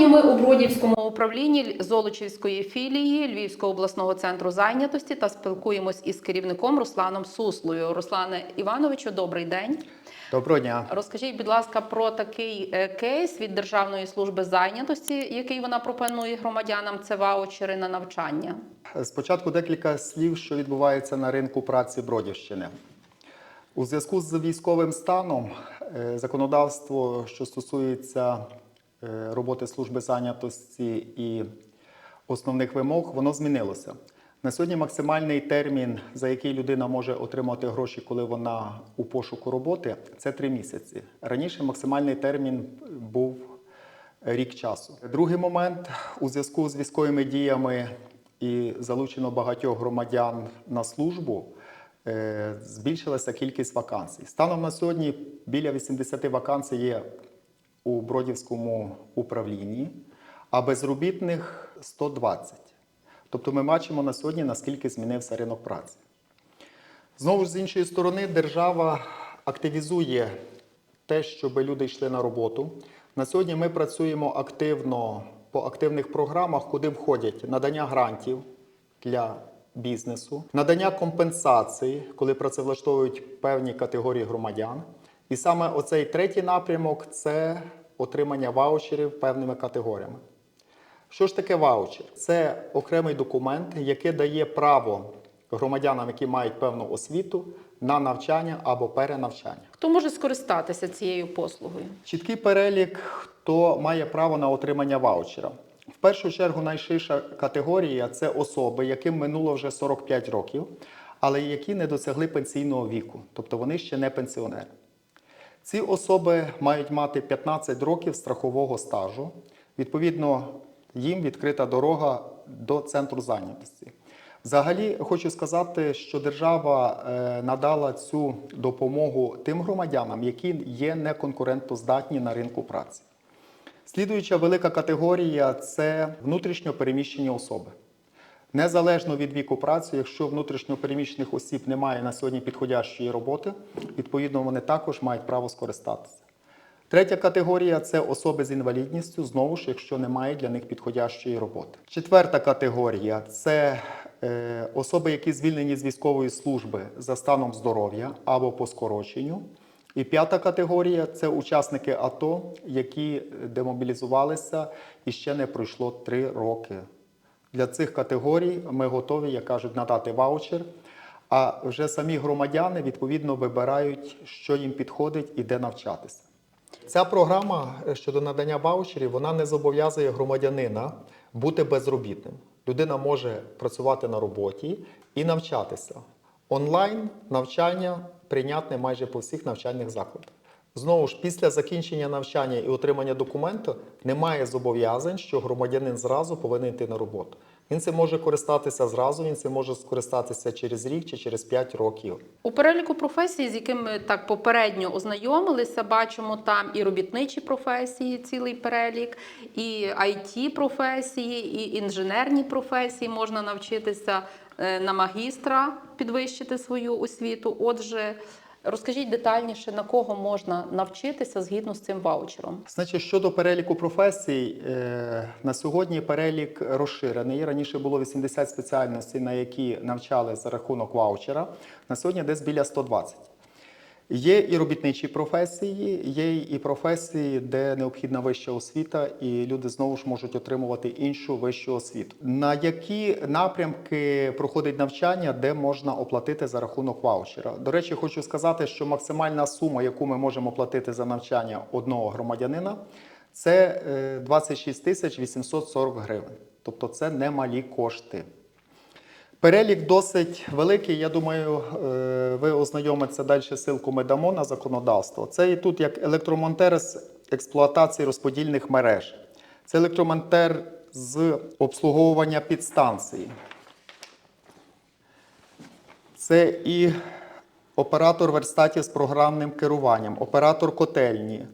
Сьогодні ми у Бродівському управлінні Золочівської філії Львівського обласного центру зайнятості та спілкуємось із керівником Русланом Суслою. Руслане Івановичу, добрий день. Доброго дня. Розкажіть, будь ласка, про такий е, кейс від Державної служби зайнятості, який вона пропонує громадянам. Це ваучери на навчання. Спочатку декілька слів, що відбувається на ринку праці Бродівщини. У зв'язку з військовим станом е, законодавство, що стосується роботи служби зайнятості і основних вимог, воно змінилося. На сьогодні максимальний термін, за який людина може отримати гроші, коли вона у пошуку роботи, це три місяці. Раніше максимальний термін був рік часу. Другий момент у зв'язку з військовими діями і залучено багатьох громадян на службу. е, Збільшилася кількість вакансій. Станом на сьогодні біля 80 вакансій є у Бродівському управлінні, а безробітних 120. Тобто ми бачимо на сьогодні, наскільки змінився ринок праці. Знову ж з іншої сторони, держава активізує те, щоб люди йшли на роботу. На сьогодні ми працюємо активно по активних програмах, куди входять надання грантів для бізнесу, надання компенсації, коли працевлаштовують певні категорії громадян. І саме оцей третій напрямок це отримання ваучерів певними категоріями. Що ж таке ваучер? Це окремий документ, який дає право громадянам, які мають певну освіту, на навчання або перенавчання. Хто може скористатися цією послугою? Чіткий перелік, хто має право на отримання ваучера. В першу чергу найширша категорія це особи, яким минуло вже 45 років, але які не досягли пенсійного віку, тобто вони ще не пенсіонери. Ці особи мають мати 15 років страхового стажу. Відповідно, їм відкрита дорога до центру зайнятості. Взагалі, хочу сказати, що держава е, надала цю допомогу тим громадянам, які є неконкурентоздатні на ринку праці. Слідуюча велика категорія це внутрішньо переміщені особи. Незалежно від віку праці, якщо внутрішньопереміщених осіб немає на сьогодні підходящої роботи, відповідно вони також мають право скористатися. Третя категорія це особи з інвалідністю, знову ж, якщо немає для них підходящої роботи. Четверта категорія це е, особи, які звільнені з військової служби за станом здоров'я або по скороченню. І п'ята категорія це учасники АТО, які демобілізувалися і ще не пройшло три роки. Для цих категорій ми готові, як кажуть, надати ваучер. А вже самі громадяни відповідно вибирають, що їм підходить і де навчатися. Ця програма е, щодо надання ваучерів вона не зобов'язує громадянина бути безробітним. Людина може працювати на роботі і навчатися. Онлайн навчання прийнятне майже по всіх навчальних закладах. Знову ж, після закінчення навчання і отримання документу немає зобов'язань, що громадянин зразу повинен йти на роботу. Він цим може користатися зразу, він цим може скористатися через рік чи через 5 років. У переліку професій, з якими ми так попередньо ознайомилися, бачимо там і робітничі професії, цілий перелік, і it професії, і інженерні професії можна навчитися е, на магістра, підвищити свою освіту. Отже, розкажіть детальніше, на кого можна навчитися згідно з цим ваучером. Значить, щодо переліку професій, е, на сьогодні перелік розширений. Раніше було 80 спеціальностей, на які навчали за рахунок ваучера. На сьогодні десь біля 120. Є і робітничі професії, є і професії, де необхідна вища освіта, і люди знову ж можуть отримувати іншу вищу освіту. На які напрямки проходить навчання, де можна оплатити за рахунок ваучера? До речі, хочу сказати, що максимальна сума, яку ми можемо платити за навчання одного громадянина, це е, 26 тисяч 840 гривень. Тобто це немалі кошти. Перелік досить великий. Я думаю, е, ви ознайомитеся далі. Силку ми дамо на законодавство. Це і тут як електромонтер з експлуатації розподільних мереж. Це електромонтер з обслуговування підстанції. Це і оператор верстатів з програмним керуванням, оператор котельні,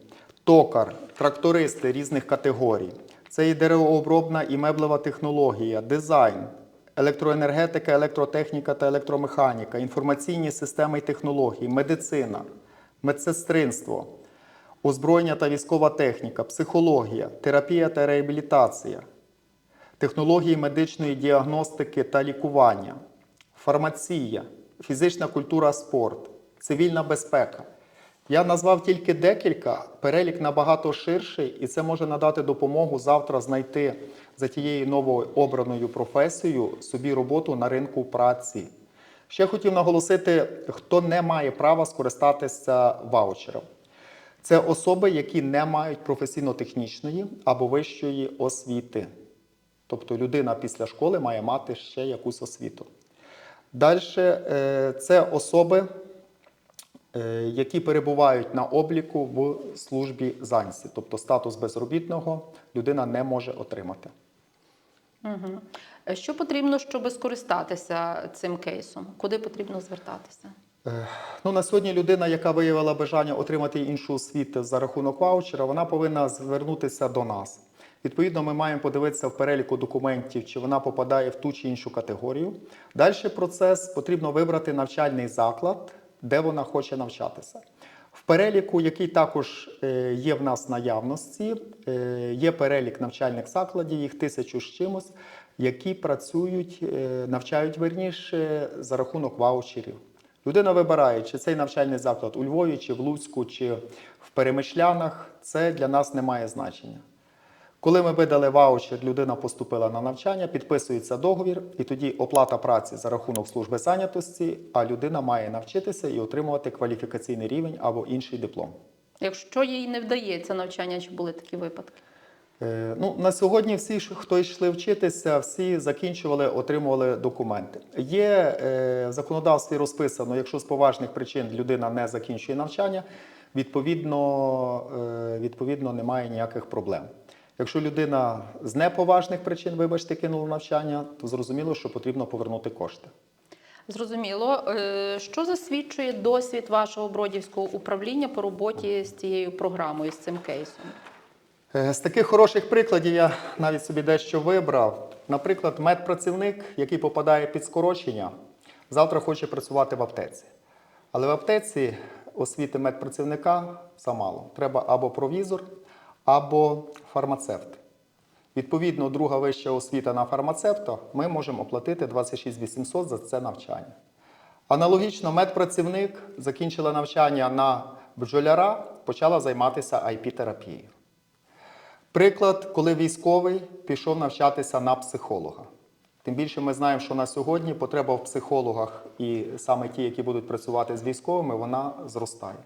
токар, трактористи різних категорій. Це і деревообробна і меблева технологія, дизайн, електроенергетика, електротехніка та електромеханіка, інформаційні системи і технології, медицина, медсестринство, озброєння та військова техніка, психологія, терапія та реабілітація, технології медичної діагностики та лікування, фармація, фізична культура, спорт, цивільна безпека. Я назвав тільки декілька, перелік набагато ширший, і це може надати допомогу завтра знайти за тією новою обраною професією собі роботу на ринку праці. Ще хотів наголосити, хто не має права скористатися ваучером. Це особи, які не мають професійно-технічної або вищої освіти. Тобто людина після школи має мати ще якусь освіту. Далі це особи, е, які перебувають на обліку в службі зайнятості. Тобто статус безробітного людина не може отримати. Угу. Що потрібно, щоб скористатися цим кейсом? Куди потрібно звертатися? Ну, на сьогодні людина, яка виявила бажання отримати іншу освіту за рахунок ваучера, вона повинна звернутися до нас. Відповідно, ми маємо подивитися в переліку документів, чи вона попадає в ту чи іншу категорію. Далі процес потрібно вибрати навчальний заклад, де вона хоче навчатися. В переліку, який також е, є в нас наявності, е, є перелік навчальних закладів, їх тисячу з чимось, які працюють, е, навчають верніше за рахунок ваучерів. Людина вибирає, чи цей навчальний заклад у Львові, чи в Луцьку, чи в Перемишлянах. Це для нас не має значення. Коли ми видали ваучер, людина поступила на навчання, підписується договір, і тоді оплата праці за рахунок служби зайнятості, а людина має навчитися і отримувати кваліфікаційний рівень або інший диплом. Якщо їй не вдається навчання, чи були такі випадки? Е, Ну, на сьогодні всі, хто йшли вчитися, всі закінчували, отримували документи. Є е, в законодавстві розписано, якщо з поважних причин людина не закінчує навчання, відповідно, е, відповідно немає ніяких проблем. Якщо людина з неповажних причин, вибачте, кинула навчання, то зрозуміло, що потрібно повернути кошти. Зрозуміло, Е, що засвідчує досвід вашого бродівського управління по роботі з цією програмою, з цим кейсом? Е, З таких хороших прикладів я навіть собі дещо вибрав. Наприклад, медпрацівник, який попадає під скорочення, завтра хоче працювати в аптеці. Але в аптеці освіти медпрацівника замало. Треба або провізор, або фармацевт. Відповідно, друга вища освіта на фармацевта, ми можемо оплатити 26 800 за це навчання. Аналогічно, медпрацівник закінчила навчання на бджоляра, почала займатися IP-терапією. Приклад, коли військовий пішов навчатися на психолога. Тим більше ми знаємо, що на сьогодні потреба в психологах і саме ті, які будуть працювати з військовими, вона зростає.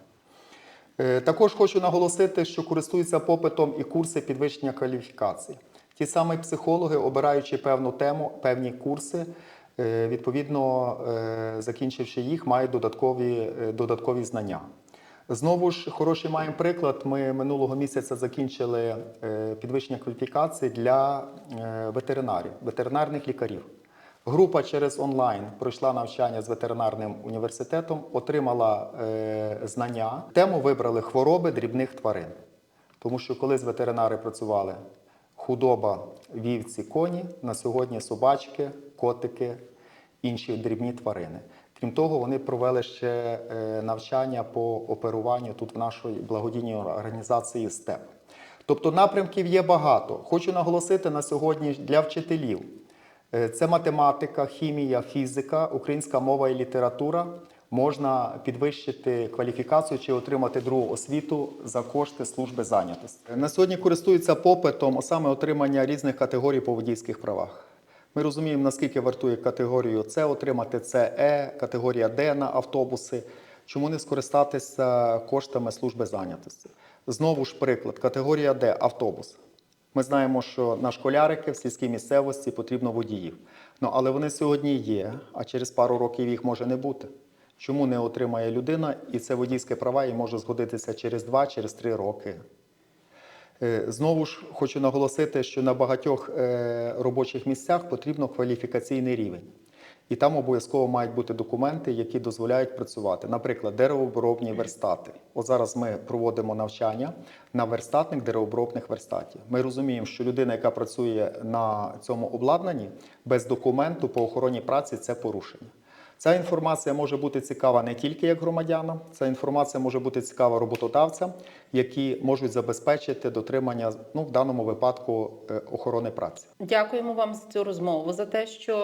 Е, Також хочу наголосити, що користуються попитом і курси підвищення кваліфікації. Ті самі психологи, обираючи певну тему, певні курси, е, відповідно, е, закінчивши їх, мають додаткові, додаткові знання. Знову ж хороший маємо приклад. Ми минулого місяця закінчили підвищення кваліфікації для ветеринарів, ветеринарних лікарів. Група через онлайн пройшла навчання з ветеринарним університетом, отримала е, знання. Тему вибрали хвороби дрібних тварин. Тому що колись ветеринари працювали худоба, вівці, коні, на сьогодні собачки, котики, інші дрібні тварини. Крім того, вони провели ще е, навчання по оперуванню тут в нашій благодійній організації СТЕП. Тобто напрямків є багато. Хочу наголосити на сьогодні для вчителів. Е, Це математика, хімія, фізика, українська мова і література. Можна підвищити кваліфікацію чи отримати другу освіту за кошти служби зайнятості. На сьогодні користуються попитом а саме отримання різних категорій по водійських правах. Ми розуміємо, наскільки вартує категорію С отримати, це Е, категорія Д на автобуси. Чому не скористатися коштами служби зайнятості? Знову ж приклад, категорія Д автобус. Ми знаємо, що на школярики в сільській місцевості потрібно водіїв. Ну, але вони сьогодні є, а через пару років їх може не бути. Чому не отримає людина, і це водійське права і може згодитися через 2 через 3 роки. Е, Знову ж хочу наголосити, що на багатьох е, робочих місцях потрібно кваліфікаційний рівень. І там обов'язково мають бути документи, які дозволяють працювати. Наприклад, деревообробні верстати. От зараз ми проводимо навчання на верстатник деревообробних верстатів. Ми розуміємо, що людина, яка працює на цьому обладнанні без документу по охороні праці, це порушення. Ця інформація може бути цікава не тільки як громадянам, ця інформація може бути цікава роботодавцям, які можуть забезпечити дотримання, ну в даному випадку, е, охорони праці. Дякуємо вам за цю розмову, за те, що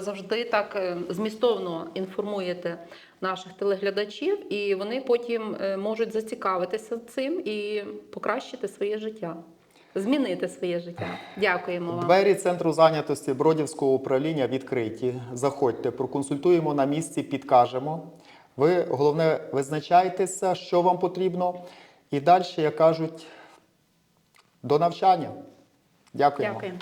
завжди так е, змістовно інформуєте наших телеглядачів, і вони потім е, можуть зацікавитися цим і покращити своє життя, змінити своє життя. Дякуємо вам. Двері центру зайнятості Бродівського управління відкриті. Заходьте, проконсультуємо на місці, підкажемо. Ви головне визначайтеся, що вам потрібно, і далі, як кажуть, до навчання. Дякуємо. Дякуємо.